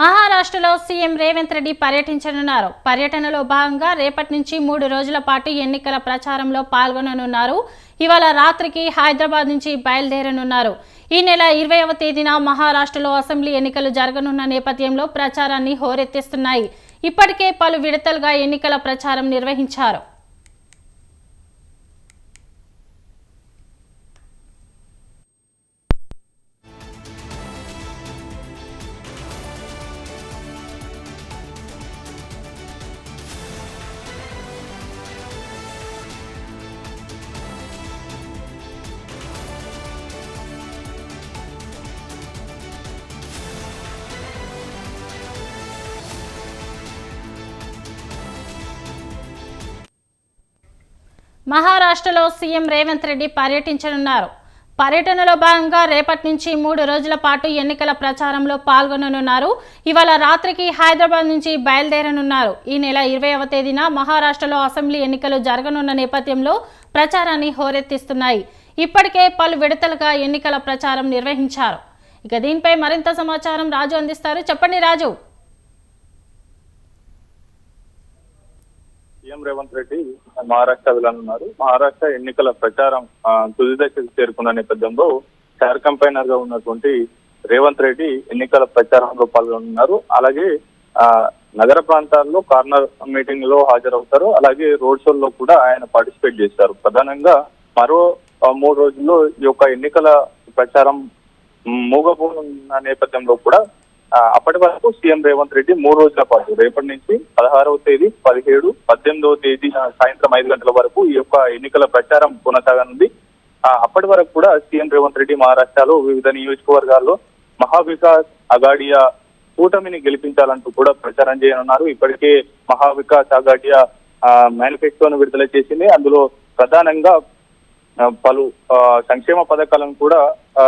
మహారాష్ట్రలో సీఎం రేవంత్ రెడ్డి పర్యటించనున్నారు. పర్యటనలో భాగంగా రేపటి నుంచి మూడు రోజుల పాటు ఎన్నికల ప్రచారంలో పాల్గొననున్నారు. ఇవాళ రాత్రికి హైదరాబాద్ నుంచి బయలుదేరనున్నారు. ఈ నెల ఇరవైవ తేదీన మహారాష్ట్రలో అసెంబ్లీ ఎన్నికలు జరగనున్న నేపథ్యంలో ప్రచారాన్ని హోరెత్తిస్తున్నాయి. ఇప్పటికే పలు విడతలుగా ఎన్నికల ప్రచారం నిర్వహించారు. మహారాష్ట్రలో సీఎం రేవంత్ రెడ్డి పర్యటించనున్నారు. పర్యటనలో భాగంగా రేపటి నుంచి మూడు రోజుల పాటు ఎన్నికల ప్రచారంలో పాల్గొననున్నారు. ఇవాళ రాత్రికి హైదరాబాద్ నుంచి బయలుదేరనున్నారు. ఈ నెల ఇరవైవ తేదీన మహారాష్ట్రలో అసెంబ్లీ ఎన్నికలు జరగనున్న నేపథ్యంలో ప్రచారాన్ని హోరెత్తిస్తున్నాయి. ఇప్పటికే పలు విడతలుగా ఎన్నికల ప్రచారం నిర్వహించారు. ఇక దీనిపై మరింత సమాచారం రాజు అందిస్తారు. చెప్పండి రాజు. సీఎం రేవంత్ రెడ్డి మహారాష్ట్ర వెళ్ళనున్నారు మహారాష్ట్ర ఎన్నికల ప్రచారం తుది దశకు చేరుకున్న నేపథ్యంలో స్టార్ కంపైనర్గా ఉన్నటువంటి రేవంత్ రెడ్డి ఎన్నికల ప్రచారంలో పాల్గొనున్నారు అలాగే ఆ నగర ప్రాంతాల్లో కార్నర్ మీటింగ్లో హాజరవుతారు. అలాగే రోడ్ షోల్లో కూడా ఆయన పార్టిసిపేట్ చేస్తారు ప్రధానంగా మరో మూడు రోజుల్లో ఈ యొక్క ఎన్నికల ప్రచారం మూగబోనున్న నేపథ్యంలో కూడా అప్పటి వరకు సీఎం రేవంత్ రెడ్డి మూడు రోజుల పాటు రేపటి నుంచి పదహారవ తేదీ పదిహేడు పద్దెనిమిదవ తేదీ సాయంత్రం ఐదు గంటల వరకు ఈ యొక్క ఎన్నికల ప్రచారం కొనసాగనుంది. ఆ, అప్పటి వరకు కూడా సీఎం రేవంత్ రెడ్డి మహారాష్ట్రలో వివిధ నియోజకవర్గాల్లో మహావికాస్ అగాడియా కూటమిని గెలిపించాలంటూ కూడా ప్రచారం చేయనున్నారు. ఇప్పటికే మహావికాస్ అగాడియా మేనిఫెస్టోను విడుదల చేసింది. అందులో ప్రధానంగా పలు సంక్షేమ పథకాలను కూడా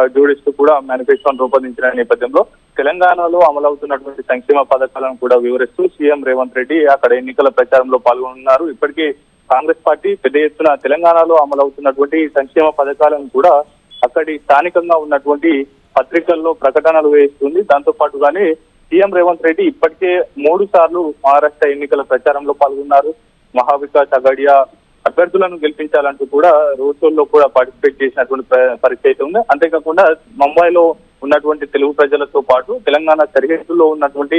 జోడిస్తూ కూడా మేనిఫెస్టోను రూపొందించిన నేపథ్యంలో తెలంగాణలో అమలవుతున్నటువంటి సంక్షేమ పథకాలను కూడా వివరిస్తూ సీఎం రేవంత్ రెడ్డి అక్కడ ఎన్నికల ప్రచారంలో పాల్గొన్నారు ఇప్పటికే కాంగ్రెస్ పార్టీ పెద్ద ఎత్తున తెలంగాణలో అమలవుతున్నటువంటి సంక్షేమ పథకాలను కూడా అక్కడి స్థానికంగా ఉన్నటువంటి పత్రికల్లో ప్రకటనలు వేస్తుంది. దాంతో పాటుగానే సీఎం రేవంత్ రెడ్డి ఇప్పటికే మూడు సార్లు మహారాష్ట్ర ఎన్నికల ప్రచారంలో పాల్గొన్నారు. మహావికాస్ అగడియా అభ్యర్థులను గెలిపించాలంటూ కూడా రోడ్ షోల్లో కూడా పార్టిసిపేట్ చేసినటువంటి ప- పరిస్థితి అయితే ఉంది. అంతేకాకుండా ముంబైలో ఉన్నటువంటి తెలుగు ప్రజలతో పాటు తెలంగాణ సరిహద్దుల్లో ఉన్నటువంటి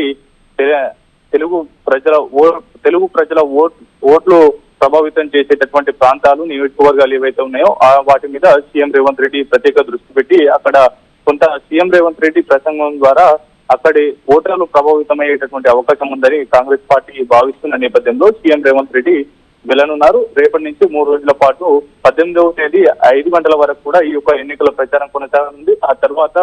తెలుగు ప్రజల ఓ తెలుగు ప్రజల ఓట్ ఓట్లు ప్రభావితం చేసేటటువంటి ప్రాంతాలు నియోజకవర్గాలు ఏవైతే ఉన్నాయో ఆ వాటి మీద సీఎం రేవంత్ రెడ్డి ప్రత్యేక దృష్టి పెట్టి అక్కడ కొంత సీఎం రేవంత్ రెడ్డి ప్రసంగం ద్వారా అక్కడి ఓటర్లు ప్రభావితమయ్యేటటువంటి అవకాశం ఉందని కాంగ్రెస్ పార్టీ భావిస్తున్న నేపథ్యంలో సీఎం రేవంత్ రెడ్డి వెళ్ళనున్నారు. రేపటి నుంచి మూడు రోజుల పాటు పద్దెనిమిదవ తేదీ ఐదు గంటల వరకు కూడా ఈ యొక్క ఎన్నికల ప్రచారం కొనసాగనుంది ఆ తర్వాత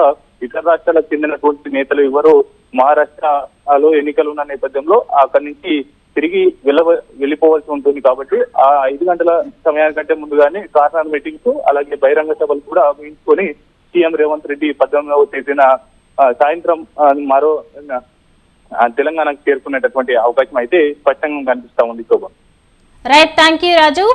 ఇతర రాష్ట్రాలకు చెందినటువంటి నేతలు ఎవరు మహారాష్ట్రలో ఎన్నికలు ఉన్న నేపథ్యంలో అక్కడి నుంచి తిరిగి వెళ్ళ వెళ్ళిపోవాల్సి ఉంటుంది కాబట్టి ఆ ఐదు గంటల సమయానికంటే ముందుగానే కార్నర్ మీటింగ్స్ అలాగే బహిరంగ సభలు కూడా ఊహించుకొని సీఎం రేవంత్ రెడ్డి పద్దెనిమిదవ తేదీన సాయంత్రం మరో తెలంగాణకు చేరుకునేటటువంటి అవకాశం అయితే స్పష్టంగా కనిపిస్తా ఉంది Shobha. Right thank you Raju.